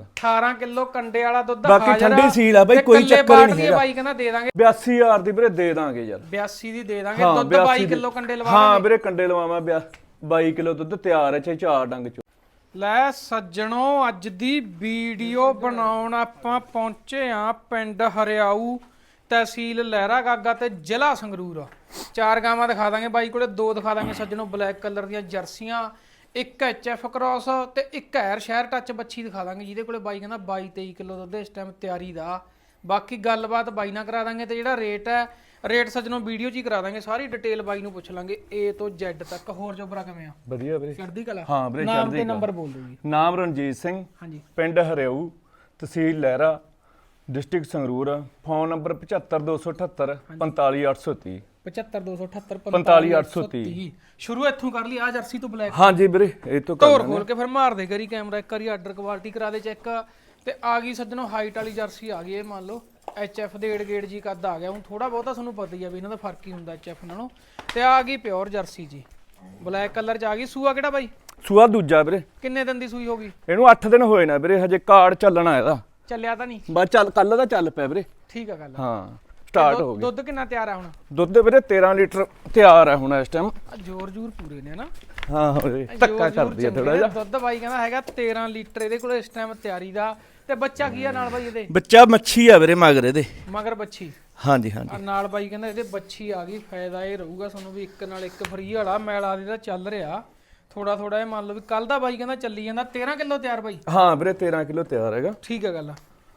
18 kilo ਕੰਡੇ ਵਾਲਾ ਦੁੱਧ ਬਾਕੀ ਹਾਜ਼ਰ ਠੰਡੀ ਸੀਲ ਆ ਬਾਈ, ਤੇ ਕੋਈ ਇਕੱਲੇ ਚੱਕਰ ਹੀ ਨਹੀਂ ਹੈਗਾ। ਬਾਈ ਕਹਿੰਦਾ ਦੇ ਦਾਂਗੇ। 82000 ਦੀ ਵੀਰੇ ਦੇ ਦਾਂਗੇ ਯਾਰ। 82 ਦੀ ਦੇ ਦਾਂਗੇ ਦੁੱਧ 82 22 ਦੀ। ਕਿਲੋ ਕੰਡੇ ਲਵਾ ਹਾਂ ਵੀਰੇ ਕੰਡੇ ਲਵਾਵਾਂ 22 ਕਿਲੋ ਦੁੱਧ ਤਿਆਰ ਹੈ ਚਾਹੇ ਚਾਰ ਡੰਗ ਚ। ਲੈ ਸੱਜਣੋ ਅੱਜ ਦੀ ਵੀਡੀਓ ਬਣਾਉਣ ਆਪਾਂ ਪਹੁੰਚੇ ਆ ਪਿੰਡ ਹਰਿਆਊ ਤਹਿਸੀਲ ਲਹਿਰਾ ਗਾਗਾ ਤੇ ਜ਼ਿਲ੍ਹਾ ਸੰਗਰੂਰ। ਚਾਰ ਗਾਵਾਂ ਦਿਖਾ ਦਾਂਗੇ ਬਾਈ ਕੋਲੇ ਦੋ ਦਿਖਾ ਦਾਂਗੇ ਸੱਜਣੋ ਬਲੈਕ ਕਲਰ ਦੀਆਂ ਜਰਸੀਆਂ। ਇੱਕ ਐਚਐਫ ਕ੍ਰਾਸ ਤੇ ਇੱਕ ਹੈਰ ਸ਼ਹਿਰ ਟੱਚ ਬੱਚੀ ਦਿਖਾ ਦਾਂਗੇ ਜਿਹਦੇ ਕੋਲੇ ਬਾਈ ਕਹਿੰਦਾ 22 23 ਕਿਲੋ ਦੁੱਧ ਇਸ ਟਾਈਮ ਤਿਆਰੀ ਦਾ। ਬਾਕੀ ਗੱਲਬਾਤ ਬਾਈ ਨਾਲ ਕਰਾ ਦਾਂਗੇ ਤੇ ਜਿਹੜਾ ਰੇਟ ਹੈ ਰੇਟ ਸੱਜਣੋ ਵੀਡੀਓ 'ਚ ਹੀ ਕਰਾ ਦਾਂਗੇ ਸਾਰੀ ਡਿਟੇਲ ਬਾਈ ਨੂੰ ਪੁੱਛ ਲਾਂਗੇ A ਤੋਂ Z ਤੱਕ। ਹੋਰ ਜੋਬਰਾ ਕਿਵੇਂ ਆ? ਵਧੀਆ ਵੀਰੇ। ਚੜ੍ਹਦੀ ਕਲਾ? ਹਾਂ ਵੀਰੇ ਨਾਮ ਤੇ। ਨੰਬਰ ਬੋਲ ਦਿਓ ਜੀ। ਨਾਮ ਰਣਜੀਤ ਸਿੰਘ ਹਾਂਜੀ। ਪਿੰਡ ਹਰਿਆਊ ਤਹਿਸੀਲ Lehra district Sangrur phone number 75278 45830 75278 45830 ਸ਼ੁਰੂ ਇੱਥੋਂ ਕਰ ਲਈ ਆ ਜਰਸੀ ਤੋਂ ਬਲੈਕ। ਹਾਂਜੀ ਵੀਰੇ ਇਹ ਤੋਂ ਕਰ ਧੋਰ ਖੋਲ ਕੇ ਫਿਰ ਮਾਰ ਦੇ ਕਰੀ ਕੈਮਰਾ ਇੱਕ ਵਾਰੀ ਆਰਡਰ ਕੁਆਲਿਟੀ ਕਰਾ ਦੇ ਚੈੱਕ। ਤੇ ਆ ਗਈ ਸੱਜਣੋ ਹਾਈਟ ਵਾਲੀ ਜਰਸੀ ਆ ਗਈ ਇਹ ਮੰਨ ਲਓ। ਐਚਐਫ ਦੇ ਏਡ ਗੇੜ ਜੀ ਕੱਦ ਆ ਗਿਆ। ਹੁਣ ਥੋੜਾ ਬਹੁਤਾ ਤੁਹਾਨੂੰ ਪਤਾ ਹੀ ਆ ਵੀ ਇਹਨਾਂ ਦਾ ਫ਼ਰਕ ਹੀ ਹੁੰਦਾ ਐਚਐਫ ਨਾਲੋਂ। ਤੇ ਆ ਗਈ ਪਿਓਰ ਜਰਸੀ ਜੀ। ਬਲੈਕ ਕਲਰ ਚ ਆ ਗਈ। ਸੂਆ ਕਿਹੜਾ ਬਾਈ? ਸੂਆ ਦੂਜਾ ਵੀਰੇ। ਕਿੰਨੇ ਦਿਨ ਦੀ ਸੂਈ ਹੋ ਗਈ? ਇਹਨੂੰ 8 ਦਿਨ ਹੋਏ ਨਾ ਵੀਰੇ ਹਜੇ ਕਾਰਡ ਚੱਲਣਾ ਇਹਦਾ। ਚੱਲਿਆ ਤਾਂ ਨਹੀਂ। ਬਸ ਚੱਲ ਕੱਲ ਦਾ ਚੱਲ ਪਿਆ ਵੀਰੇ। ਠੀਕ ਆ ਗੱਲ ਹਾਂ ਸਟਾਰਟ ਹੋ ਗਿਆ ਦੁੱਧ ਕਿੰਨਾ ਤਿਆਰ ਆ ਹੁਣ? ਦੁੱਧ ਵੀਰੇ 13 ਲੀਟਰ ਤਿਆਰ ਹੈ ਹੁਣ ਇਸ ਟਾਈਮ ਆ ਜ਼ੋਰ ਜ਼ੋਰ ਪੂਰੇ ਨੇ ਨਾ ਹਾਂ ਵੀਰੇ ਜ਼ੋਰ ਧੱਕਾ ਕਰਦੀ ਹੈ ਥੋੜਾ। ਜਿਹਾ। ਦੁੱਧ ਬਾਈ ਕਹਿੰਦਾ ਹੈਗਾ 13 ਲੀਟਰ ਇਹਦੇ ਕੋਲ ਇਸ ਟਾਈਮ ਤਿਆਰੀ ਦਾ। ਤੇ ਬੱਚਾ ਕੀ ਆ ਨਾਲ ਬਾਈ ਇਹਦੇ? ਬੱਚਾ ਮੱਛੀ ਆ ਵੀਰੇ ਮਗਰ ਇਹਦੇ। ਮਗਰ ਬੱਚੀ ਹਾਂਜੀ ਆ ਹਾਂਜੀ ਨਾਲ ਬਾਈ ਕਹਿੰਦਾ ਇਹਦੇ ਬੱਚੀ ਆ ਗਈ ਫਾਇਦਾ ਇਹ ਰਹੂਗਾ ਤੁਹਾਨੂੰ ਵੀ ਇੱਕ ਨਾਲ ਇੱਕ ਫਰੀ ਵਾਲਾ ਮੈਲਾ ਦੇ ਤਾਂ ਚੱਲ ਰਿਹਾ। ਥੋੜਾ ਥੋੜਾ ਇਹ ਮੰਨ ਲਓ ਵੀ ਕੱਲ ਦਾ ਬਾਈ ਕਹਿੰਦਾ ਚੱਲੀ ਜਾਂਦਾ 13 ਕਿਲੋ ਤਿਆਰ ਬਾਈ। ਹਾਂ ਵੀਰੇ 13 ਕਿਲੋ ਤਿਆਰ ਹੈਗਾ। ਠੀਕ ਹੈ ਗੱਲ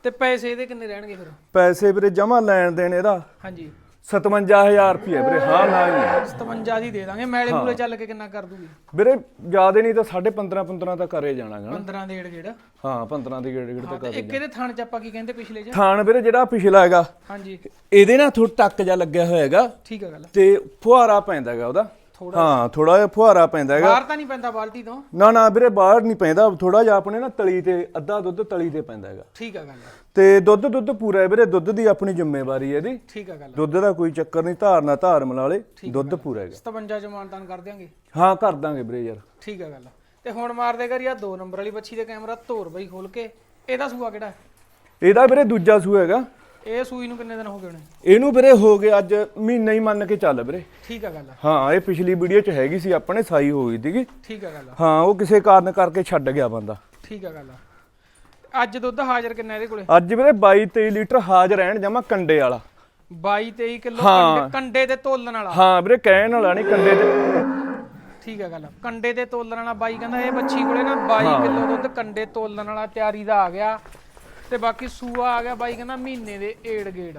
ਤੇ ਪੈਸੇ ਇਹਦੇ ਕਿੰਨੇ ਰਹਿਣਗੇ ਫਿਰ? ਪੈਸੇ ਵੀਰੇ ਜਮਾ ਲੈਣ ਦੇਣ ਇਹਦਾ। ਹਾਂਜੀ। 57000 ਰੁਪਏ ਵੀਰੇ ਹਾਂ ਨਾ ਹੀ ਹੈ। 57 ਦੀ ਦੇ ਦਾਂਗੇ ਮੈਲੇ ਮੂਲੇ ਚੱਲ ਕੇ ਕਿੰਨਾ ਕਰ ਦੂਗੀ? ਵੀਰੇ ਜਿਆਦੇ ਨਹੀਂ ਤਾਂ 15.5 15 ਤਾਂ ਕਰੇ ਜਾਣਾਗਾ 15 ਦੇ ਏੜ ਗੇੜ ਹਾਂ 15 ਦੀ ਗੇੜ ਗੇੜ ਤਾਂ ਤੇ ਇੱਕ ਇਹਦੇ ਥਣ ਚ ਆਪਾਂ ਕੀ ਕਹਿੰਦੇ ਪਿਛਲੇ ਚ? ਥਾਣ ਵੀਰੇ ਜਿਹੜਾ ਪਿਛਲਾ ਹੈਗਾ ਹਾਂਜੀ। ਇਹਦੇ ਨਾਲ ਥੋੜਾ ਟੱਕ ਜਾ ਲੱਗਿਆ ਹੋਇਆ ਹੈਗਾ। ਠੀਕ ਹੈ ਗੱਲ ਤੇ ਫੁਹਾਰਾ ਪੈਂਦਾ ਹੈਗਾ ਉਹਦਾ। ਹਾਂ ਥੋੜਾ ਜਿਹਾ ਫੁਹਾਰਾ ਪੈਂਦਾ ਹੈਗਾ। ਬਾਹਰ ਤਾਂ ਨਹੀਂ ਪੈਂਦਾ ਬਾਲਟੀ ਤੋਂ? ਨਾ ਨਾ ਵੀਰੇ ਬਾਹਰ ਨਹੀਂ ਪੈਂਦਾ। ਥੋੜਾ ਜਿਹਾ ਆਪਣੇ ਨਾ ਤਲੀ ਤੇ ਅੱਧਾ ਦੁੱਧ ਤਲੀ ਤੇ ਪੈਂਦਾ ਹੈਗਾ। ਠੀਕ ਹੈ ਗੱਲ ਤੇ ਦੁੱਧ ਦੁੱਧ ਪੂਰਾ ਹੈ ਵੀਰੇ। ਦੁੱਧ ਦੀ ਆਪਣੀ ਜ਼ਿੰਮੇਵਾਰੀ ਹੈ ਇਹਦੀ। ਠੀਕ ਹੈ ਗੱਲ ਦੁੱਧ ਦਾ ਕੋਈ ਚੱਕਰ ਨਹੀਂ ਧਾਰ ਨਾ ਧਾਰ ਮਿਲਾ ਲੇ ਦੁੱਧ ਪੂਰਾ ਹੈਗਾ। 57 ਚ ਮਾਨਤਾਨ ਕਰ ਦਿਆਂਗੇ? ਹਾਂ ਕਰ ਦਾਂਗੇ ਵੀਰੇ ਯਾਰ। ਠੀਕ ਹੈ ਗੱਲ ਤੇ ਹੁਣ ਮਾਰਦੇ ਕਰੀ ਆ ਦੋ ਨੰਬਰ ਵਾਲੀ ਬੱਚੀ ਦੇ ਕੈਮਰਾ ਧੋਰ ਬਈ ਖੋਲ ਕੇ। ਇਹਦਾ ਸੂਆ ਕਿਹੜਾ? ਇਹਦਾ ਵੀਰੇ ਦੂਜਾ ਸੂ ਹੈਗਾ। ਇਹ ਸੂਈ ਨੂੰ ਕਿੰਨੇ ਦਿਨ ਹੋ ਗਏ ਹੋਣੇ ਇਹਨੂੰ ਵੀਰੇ ਹੋ ਗਏ ਅੱਜ ਮਹੀਨਾ ਹੀ ਮੰਨ ਕੇ ਚੱਲ ਵੀਰੇ। ਠੀਕ ਹੈ ਗੱਲ ਹਾਂ ਇਹ ਪਿਛਲੀ ਵੀਡੀਓ 'ਚ ਹੈਗੀ ਸੀ ਆਪਣੇ ਸਾਈ ਹੋਈ ਸੀਗੀ। ਠੀਕ ਹੈ ਗੱਲ ਹਾਂ ਉਹ ਕਿਸੇ ਕਾਰਨ ਕਰਕੇ ਛੱਡ ਗਿਆ ਬੰਦਾ। ਠੀਕ ਹੈ ਗੱਲ ਅੱਜ ਦੁੱਧ ਹਾਜ਼ਰ ਕਿੰਨਾ ਇਹਦੇ ਕੋਲੇ? ਅੱਜ ਵੀਰੇ 22 23 ਲੀਟਰ ਹਾਜ਼ਰ ਰਹਿਣ ਜਮਾ ਕੰਡੇ ਵਾਲਾ। 22 23 ਕਿਲੋ। ਕੰਡੇ ਕੰਡੇ ਤੇ ਤੋਲਣ ਵਾਲਾ। ਹਾਂ ਵੀਰੇ ਕਹਿਣ ਵਾਲਾ ਨਹੀਂ ਕੰਡੇ ਤੇ ਠੀਕ ਹੈ ਗੱਲ ਕੰਡੇ ਤੇ ਤੋਲਣ ਵਾਲਾ ਬਾਈ ਕਹਿੰਦਾ ਇਹ ਬੱਚੀ ਕੋਲੇ ਨਾ 22 ਕਿਲੋ ਦੁੱਧ ਕੰਡੇ ਤੋਲਣ ਵਾਲਾ ਤਿਆਰੀ ਦਾ ਆ ਗਿਆ। ਤੇ ਬਾਕੀ ਸੂਆ ਆ ਗਿਆ ਬਾਈ ਕਹਿੰਦਾ ਮਹੀਨੇ ਦੇ ਏੜ ਗੇੜ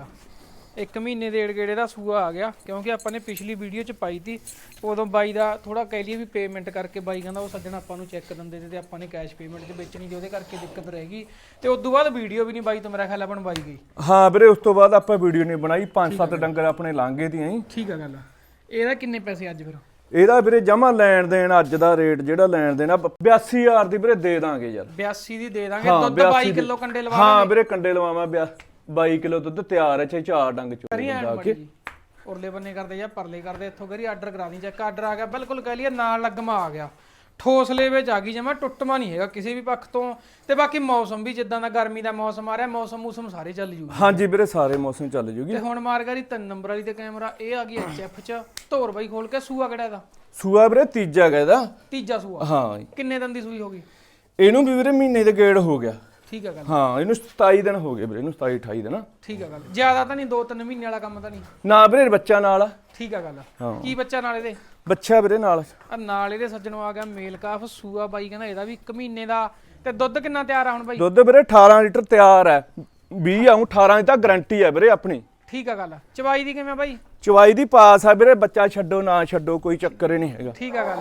ਇੱਕ ਮਹੀਨੇ ਦੇ ਏੜ ਗੇੜੇ ਦਾ ਸੂਆ ਆ ਗਿਆ ਕਿਉਂਕਿ ਆਪਾਂ ਨੇ ਪਿਛਲੀ ਵੀਡੀਓ ਚ ਪਾਈ ਤੀ ਉਦੋਂ ਬਾਈ ਦਾ ਥੋੜਾ ਕਹਿ ਲਈਏ ਵੀ ਪੇਮੈਂਟ ਕਰਕੇ ਬਾਈ ਕਹਿੰਦਾ ਉਹ ਸੱਜਣ ਆਪਾਂ ਨੂੰ ਚੈੱਕ ਦਿੰਦੇ ਤੇ ਤੇ ਆਪਾਂ ਨੇ ਕੈਸ਼ ਪੇਮੈਂਟ ਤੇ ਵੇਚਣੀ ਦੀ ਉਹਦੇ ਕਰਕੇ ਦਿੱਕਤ ਰਹਿ ਗਈ। ਤੇ ਉਸ ਤੋਂ ਬਾਅਦ ਵੀਡੀਓ ਵੀ ਨਹੀਂ ਬਾਈ ਤੋਂ ਮੇਰਾ ਖਿਆਲ ਆ ਬਣਵਾਈ ਗਈ। ਹਾਂ ਵੀਰੇ ਉਸ ਤੋਂ ਬਾਅਦ ਆਪਾਂ ਵੀਡੀਓ ਨਹੀਂ ਬਣਾਈ ਪੰਜ ਸੱਤ ਡੰਗਰ ਆਪਣੇ ਲਾਂਗੇ ਦੀਆਂ ਹੀ ਠੀਕ ਆ ਗੱਲ ਇਹਦਾ ਕਿੰਨੇ ਪੈਸੇ ਅੱਜ ਫਿਰ? ਇਹਦਾ ਵੀਰੇ ਜਮਾ ਲੈਣ ਦੇਣ ਅੱਜ ਦਾ ਰੇਟ ਜਿਹੜਾ ਲੈਣ ਦੇਣਾ 82000 ਦੀ ਵੀਰੇ ਦੇ ਦਾਂਗੇ ਯਾਰ। 82 ਦੀ ਦੇ ਦਾਂਗੇ ਦੁੱਧ 82 22 ਦੀ। ਕਿਲੋ ਕੰਡੇ ਲਵਾ ਹਾਂ ਵੀਰੇ ਕੰਡੇ ਲਵਾਵਾਂ ਬਿਆ- 22 ਕਿਲੋ ਦੁੱਧ ਤਿਆਰ ਹੈ ਚਾਹੇ ਚਾਰ ਡੰਗ ਚੋਂ ਜਾ। ਕੇ ਉਰਲੇ ਬੰਨੇ ਕਰਦੇ ਜਾਂ ਪਰਲੇ ਕਰਦੇ ਇੱਥੋਂ ਕਰੀ ਆਰਡਰ ਕਰਾ ਦੀ ਚੈੱਕ ਆਰਡਰ ਆ ਗਿਆ ਬਿਲਕੁਲ ਕਹਿ ਲਈਏ ਨਾਲ ਲੱਗਮਾ ਆ ਗਿਆ। ਠੋਸਲੇ ਵਿੱਚ ਆ ਗਈ ਜਮਾ ਟੁੱਟਮਾ ਨਹੀਂ ਹੈਗਾ ਕਿਸੇ ਵੀ ਪੱਖ ਤੋਂ। ਤੇ ਬਾਕੀ ਮੌਸਮ ਵੀ ਜਿੱਦਾਂ ਦਾ ਗਰਮੀ ਦਾ ਮੌਸਮ ਆ ਰਿਹਾ ਮੌਸਮ ਮੂਸਮ ਸਾਰੇ ਚੱਲ ਜੂ ਹਾਂਜੀ ਵੀਰੇ ਸਾਰੇ ਮੌਸਮ ਚੱਲ ਜੂਗੀ। ਤੇ ਹੁਣ ਮਾਰਗਰੀ ਤਿੰਨ ਨੰਬਰ ਵਾਲੀ ਤੇ ਕੈਮਰਾ ਇਹ ਆ ਗਈ ਐਚਐਫ ਚ ਧੋਰ ਬਾਈ ਖੋਲ ਕੇ ਸੂਆ ਕਿਹੜਾ ਇਹਦਾ? ਸੂਆ ਵੀਰੇ ਤੀਜਾ ਹੈਗਾ ਇਹਦਾ। ਤੀਜਾ ਸੂਆ। ਹਾਂ। ਕਿੰਨੇ ਦਿਨ ਦੀ ਸੂਈ ਹੋ ਗਈ? ਇਹਨੂੰ ਵੀ ਵੀਰੇ ਮਹੀਨੇ ਦੇ ਗੇੜ ਹੋ ਗਿਆ। ਠੀਕ ਆ ਗੱਲ। ਹਾਂ ਇਹਨੂੰ 27 ਦਿਨ ਹੋ ਗਏ ਵੀਰੇ ਇਹਨੂੰ 27 28 ਦਿਨ। ਠੀਕ ਆ ਗੱਲ। ਜ਼ਿਆਦਾ ਤਾਂ ਨਹੀਂ ਦੋ ਤਿੰਨ ਮਹੀਨੇ ਵਾਲਾ ਕੰਮ ਤਾਂ ਨਹੀਂ। ਨਾ ਵੀਰੇ ਬੱਚਾ ਨਾਲ। ਆ। ਠੀਕ ਆ ਗੱਲ। ਹਾਂ। ਕੀ ਬੱਚਾ ਨਾਲ ਇਹਦੇ? ਬੱਚਾ ਵੀਰੇ ਨਾਲ। ਆ ਨਾਲ ਇਹਦੇ ਸੱਜਣੋਂ ਆ ਗਿਆ ਮੇਲ ਕਾਫ ਸੂਆ ਬਾਈ ਕਹਿੰਦਾ ਇਹਦਾ ਵੀ 1 ਮਹੀਨੇ ਦਾ। ਤੇ ਦੁੱਧ ਕਿੰਨਾ ਤਿਆਰ ਆ ਹੁਣ ਬਾਈ? ਦੁੱਧ ਵੀਰੇ 18 ਲੀਟਰ ਤਿਆਰ ਹੈ। 20 ਆਉਂ 18 ਦੀ ਤਾਂ ਗਾਰੰਟੀ ਹੈ ਵੀਰੇ ਆਪਣੀ। ਠੀਕ ਆ ਗੱਲ। ਚਵਾਈ ਦੀ ਕਿਵੇਂ ਬਾਈ? ਚਵਾਈ ਦੀ ਪਾਸ ਆ ਵੀਰੇ ਬੱਚਾ ਛੱਡੋ ਨਾ ਛੱਡੋ ਕੋਈ ਚੱਕਰ ਹੀ ਨਹੀਂ ਹੈਗਾ। ਠੀਕ ਆ ਗੱਲ।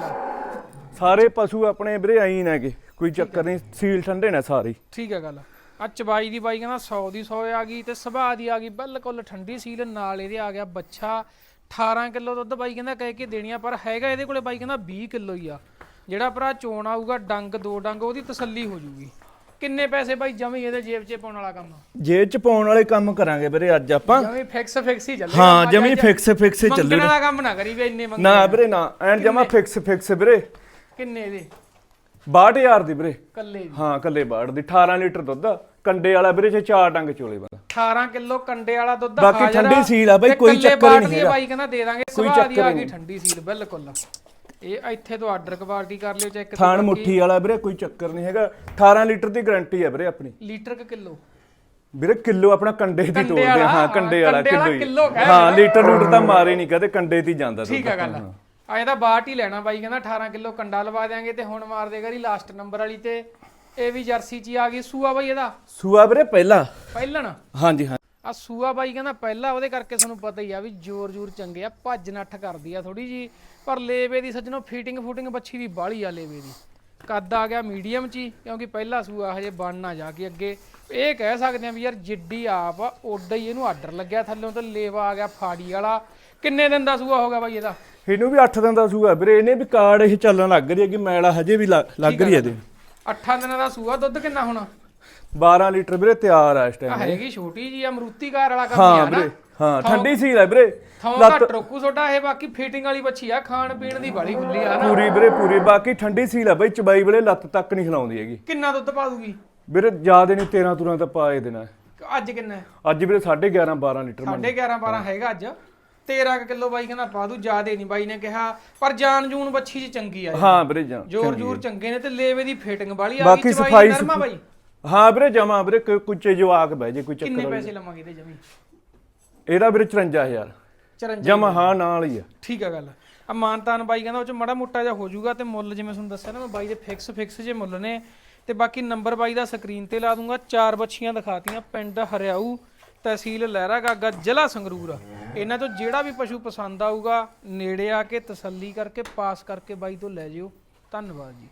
ਸਾਰੇ ਪਸ਼ੂ ਆਪਣੇ ਵੀਰੇ ਆਈ ਨੇਗੇ। ਕੋਈ ਚੱਕਰ ਨਹੀਂ ਸੀਲ ਠੰਡੇ ਨੇ ਸਾਰੇ ਠੀਕ ਆ ਗੱਲ। ਆ ਚਵਾਈ ਦੀ ਬਾਈ ਕਹਿੰਦਾ 100 ਦੀ 100 ਆ ਗਈ ਤੇ ਸੁਭਾਅ ਦੀ ਆ ਗਈ ਬਿਲਕੁਲ ਠੰਡੀ ਸੀਲ ਨਾਲ ਇਹਦੇ ਆ ਗਿਆ ਬੱਚਾ 18 ਕਿਲੋ ਦੁੱਧ ਬਾਈ ਕਹਿੰਦਾ ਕਹਿ ਕੇ ਦੇਣੀਆਂ ਪਰ ਹੈਗਾ ਇਹਦੇ ਕੋਲੇ ਬਾਈ ਕਹਿੰਦਾ 20 ਕਿਲੋ ਹੀ ਆ। ਜਿਹੜਾ ਭਰਾ ਚੋਣ ਆਊਗਾ ਡੰਗ ਦੋ ਡੰਗ ਉਹਦੀ ਤਸੱਲੀ ਹੋ ਜੂਗੀ। ਕਿੰਨੇ ਪੈਸੇ ਬਾਈ ਜਮੀ ਇਹਦੇ ਜੇਬ 'ਚ ਪਾਉਣ ਵਾਲਾ ਕੰਮ? ਜੇਬ ਚ ਪਾਉਣ ਵਾਲੇ ਕੰਮ ਕਰਾਂਗੇ ਵੀਰੇ ਅੱਜ ਆਪਾਂ। ਜਮੀ ਫਿਕਸ ਫਿਕਸ ਹੀ ਚੱਲੇ। ਹਾਂ ਜਮੀ ਫਿਕਸ ਫਿਕਸ ਚੱਲੂ ਮੰਗਣ ਵਾਲਾ ਕੰਮ ਨਾ ਕਰੀ ਵੀ ਇੰਨੇ ਮੰਗ ਨਾ ਵੀਰੇ ਨਾ ਐਨ ਜਮਾ ਫਿਕਸ ਫਿਕਸ ਵੀਰੇ। ਕਿੰਨੇ ਦੇ? 62000 ਦੀ ਵੀਰੇ। ਕੱਲੇ ਦੀ? ਹਾਂ ਕੱਲੇ ਬਾੜ ਦੀ। 18 ਲੀਟਰ ਦੁੱਧ ਆ, ਕੰਡੇ ਵਾਲਾ ਵੀਰੇ ਚ ਚਾਰ ਡੰਗ ਚੋਲੇ ਬੰਦਾ 18 ਕਿਲੋ ਕੰਡੇ ਵਾਲਾ ਦੁੱਧ ਬਾਕੀ ਹਾਜ਼ਰ ਠੰਡੀ ਸੀਲ ਆ ਬਾਈ, ਤੇ ਕੋਈ ਚੱਕਰ ਹੀ ਬਾਟ ਨਹੀਂ ਦੀ ਹੈਗਾ। ਬਾਈ ਕਹਿੰਦਾ ਦੇ ਦਾਂਗੇ ਕੋਈ ਦੀ ਚੱਕਰ ਆ ਹੀ ਗਈ ਨਹੀਂ। ਠੰਡੀ ਸੀਲ ਬਿਲਕੁਲ। ਇਹ ਇੱਥੇ ਤੋਂ ਆਰਡਰ ਕੁਆਲਿਟੀ ਕਰ ਲਿਓ ਚੈੱਕ ਥਾਣ ਮੁੱਠੀ ਵਾਲਾ ਵੀਰੇ ਕੋਈ ਚੱਕਰ ਨਹੀਂ ਹੈਗਾ। 18 ਲੀਟਰ ਦੀ ਗਾਰੰਟੀ ਆ ਵੀਰੇ ਆਪਣੀ। ਲੀਟਰ ਕ ਕਿਲੋ। ਵੀਰੇ ਕਿਲੋ ਆਪਣਾ ਕੰਡੇ ਦੀ ਕੰਡੇ ਵਾਲਾ, ਹਾਂ ਕੰਡੇ ਵਾਲਾ ਕੰਡੇ ਵਾਲਾ ਕਿਲੋ ਕਿੱਲੋ ਹੀ ਕਹਿ ਹਾਂ ਲੀਟਰ ਲੂਟਰ ਤਾਂ ਮਾਰੇ ਨਹੀਂ ਕਦੇ ਕੰਡੇ ਹੀ ਜਾਂਦਾ ਠੀਕ ਆ ਗੱਲ ਆ ਇਹਦਾ ਬਾਟ ਹੀ ਲੈਣਾ ਬਾਈ ਕਹਿੰਦਾ 18 ਕਿਲੋ ਕੰਡਾ ਲਵਾ ਦਿਆਂਗੇ ਤੇ ਹੁਣ ਮਾਰ ਦੇਗਾ ਜੀ ਲਾਸਟ ਨੰਬਰ ਵਾਲੀ ਤੇ ਇਹ ਵੀ ਜਰਸੀ ਚ ਹੀ ਆ ਗਈ ਸੂਆ ਬਾਈ ਇਹਦਾ? ਸੂਆ ਵੀਰੇ ਪਹਿਲਾ। ਪਹਿਲਣ? ਹਾਂਜੀ ਹਾਂ। ਆ ਸੂਆ ਬਾਈ ਕਹਿੰਦਾ ਪਹਿਲਾਂ ਉਹਦੇ ਕਰਕੇ ਤੁਹਾਨੂੰ ਪਤਾ ਹੀ ਆ ਵੀ ਜ਼ੋਰ ਜ਼ੋਰ ਚੰਗੇ ਆ ਭੱਜ ਨੱਠ ਕਰਦੀ ਆ ਥੋੜੀ ਜੀ ਪਰ ਲੇਵੇ ਦੀ ਸੱਜਣੋ ਫੀਟਿੰਗ ਫੂਟਿੰਗ ਬੱਚੀ ਦੀ ਬਾਹਲੀ ਆ ਲੇਵੇ ਦੀ। ਕੱਦ ਆ ਗਿਆ ਮੀਡੀਅਮ ਚ ਹੀ ਕਿਉਂਕਿ ਪਹਿਲਾ ਸੂਆ ਹਜੇ ਬਣ ਨਾ ਜਾ ਕੇ ਅੱਗੇ। ਇਹ ਕਹਿ ਸਕਦੇ ਆ ਵੀ ਯਾਰ ਜਿੱਡੀ ਆਪ ਆ ਓਡਾ ਹੀ ਇਹਨੂੰ ਆਰਡਰ ਲੱਗਿਆ ਥੱਲੋਂ ਤੇ ਲੇਵਾ ਆ ਗਿਆ ਫਾੜੀ ਵਾਲਾ। ਕਿੰਨੇ ਦਿਨ ਦਾ ਸੂਆ ਹੋਗਾ ਬਾਈ ਇਹਦਾ? ਇਹਨੂੰ ਵੀ 8 ਦਿਨ ਦਾ ਸੂਆ ਵੀਰੇ ਇਹਨੇ ਵੀ ਕਾਰਡ ਇਹ ਚੱਲਣ ਲੱਗ ਰਹੀ ਹੈ ਕਿ ਮੈਲਾ ਹਜੇ ਵੀ ਲੱਗ ਲੱਗ ਰਹੀ ਹੈ ਇਹਦੇ। 8 ਦਿਨਾਂ ਦਾ ਸੂਆ ਦੁੱਧ ਕਿੰਨਾ ਹੋਣਾ? 12 ਲੀਟਰ ਵੀਰੇ ਤਿਆਰ ਆ ਇਸ ਟਾਈਮ ਹੈਗੀ ਛੋਟੀ ਜੀ ਅਮਰੂਤੀ ਕਾਰ ਵਾਲਾ ਕੰਮ ਆ ਨਾ। ਹਾਂ ਠੰਡੀ ਸੀ ਲੈ ਵੀਰੇ। ਥੋਂ ਘੱਟ ਰੋਕੂ ਛੋਟਾ ਇਹ ਬਾਕੀ ਫੀਟਿੰਗ ਵਾਲੀ ਬੱਚੀ ਆ ਖਾਣ ਪੀਣ ਦੀ ਬੜੀ ਖੁੱਲੀ ਆ ਨਾ। ਪੂਰੀ ਵੀਰੇ ਪੂਰੀ ਬਾਕੀ ਠੰਡੀ ਸੀ ਲੈ ਬਈ ਚਬਾਈ ਵੇਲੇ ਲੱਤ ਤੱਕ ਨਹੀਂ ਹਿਲਾਉਂਦੀ ਹੈਗੀ। ਕਿੰਨਾ ਦੁੱਧ ਪਾ ਦੂਗੀ? ਵੀਰੇ ਜ਼ਿਆਦਾ ਨਹੀਂ 13 ਤੁਰਾਂ ਤਾਂ ਪਾਏ ਦੇਣਾ। ਅੱਜ ਕਿੰਨਾ? ਅੱਜ ਵੀਰੇ 11.5 12 ਲੀਟਰ ਮੰਨ 11.5 12 ਹੈਗਾ ਅੱਜ। 13 ਕਿਲੋ ਬਾਈ ਕਹਿੰਦਾ ਪਾ ਦੂ ਜਿਆਦੇ ਨਹੀਂ। ਬਾਈ ਨੇ ਕਿਹਾ ਪਰ ਜਾਨ ਜੂਨ ਬੱਚੀ ਚ ਚੰਗੀ ਆ ਹਾਂ ਵੀਰੇ ਜਾਂ ਜੋਰ ਜੂਰ ਚੰਗੇ ਨੇ ਤੇ ਲੇਵੇ ਦੀ ਫੀਟਿੰਗ ਵਾਲੀ ਆ ਬਾਕੀ ਗਈ ਸਫ਼ਾਈ ਨਰਮਾ ਬਾਈ। ਹਾਂ ਵੀਰੇ ਜਮਾ ਵੀਰੇ ਕੁੱਚੇ ਜਵਾਕ ਬਹਿ ਜੇ ਕੋਈ ਚੱਕਰ ਕਿੰਨੇ। ਪੈਸੇ ਲਵਾਂਗੇ ਤੇ ਜਮੀ? ਇਹਦਾ ਵੀਰੇ 54000 ਚਰਨਜੀ ਜਮਾ ਹਾਂ ਨਾਲ ਹੀ ਆ। ਠੀਕ ਆ ਗੱਲ। ਆ ਮਾਨਤਾਨ ਬਾਈ ਕਹਿੰਦਾ ਉਹ ਚ ਮੜਾ ਮੋਟਾ ਜਿਹਾ ਹੋ ਜਾਊਗਾ ਤੇ ਮੁੱਲ ਜਿਵੇਂ ਤੁਹਾਨੂੰ ਦੱਸਿਆ ਨਾ ਮੈਂ ਬਾਈ ਦੇ ਫਿਕਸ ਫਿਕਸ ਜੇ ਮੁੱਲ ਨੇ। ਤੇ ਬਾਕੀ ਨੰਬਰ ਬਾਈ ਦਾ ਸਕਰੀਨ ਤੇ ਲਾ ਦੂੰਗਾ ਚਾਰ ਬੱਚੀਆਂ ਦਿਖਾਤੀਆਂ ਪਿੰਡ ਹਰਿਆਊ। ਤਹਿਸੀਲ ਲਹਿਰਾ ਗਾਗਾ, ਜ਼ਿਲ੍ਹਾ ਸੰਗਰੂਰ ਆ। ਇਹਨਾਂ ਤੋਂ ਜਿਹੜਾ ਵੀ ਪਸ਼ੂ ਪਸੰਦ ਆਊਗਾ, ਨੇੜੇ ਆ ਕੇ ਤਸੱਲੀ ਕਰਕੇ, ਪਾਸ ਕਰਕੇ ਬਾਈ ਤੋਂ ਲੈ ਜਿਓ ਧੰਨਵਾਦ ਜੀ